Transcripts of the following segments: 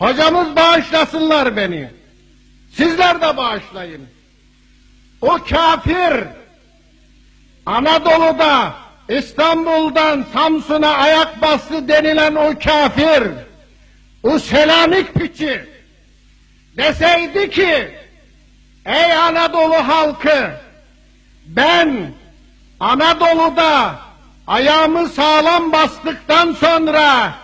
Hocamız bağışlasınlar beni. Sizler de bağışlayın. O kafir Anadolu'da İstanbul'dan Samsun'a ayak bastı denilen o kafir o Selanik piçi deseydi ki ey Anadolu halkı ben Anadolu'da ayağımı sağlam bastıktan sonra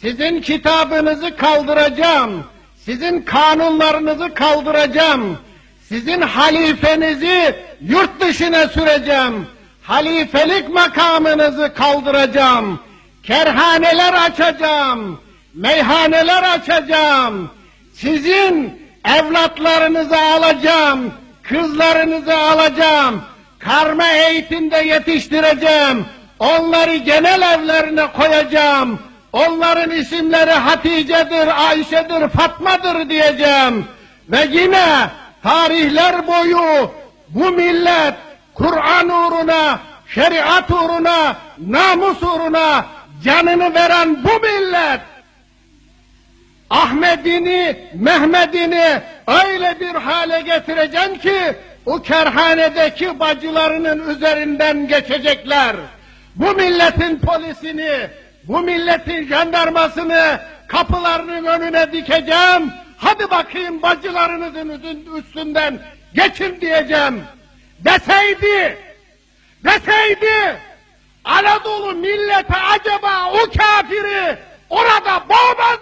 sizin kitabınızı kaldıracağım. Sizin kanunlarınızı kaldıracağım. Sizin halifenizi yurt dışına süreceğim. Halifelik makamınızı kaldıracağım. Kerhaneler açacağım. Meyhaneler açacağım. Sizin evlatlarınızı alacağım. Kızlarınızı alacağım. Karma eğitimde yetiştireceğim. Onları genel evlerine koyacağım. Onların isimleri Hatice'dir, Ayşe'dir, Fatma'dır diyeceğim. Ve yine tarihler boyu bu millet Kur'an uğruna, şeriat uğruna, namus uğruna canını veren bu millet Ahmet'ini, Mehmet'ini öyle bir hale getireceğim ki o kerhanedeki bacılarının üzerinden geçecekler. Bu milletin polisini, bu milletin jandarmasını kapılarının önüne dikeceğim. Hadi bakayım bacılarınızın üstün- üstünden geçin diyeceğim. Deseydi, deseydi Anadolu milleti acaba o kafiri orada boğmaz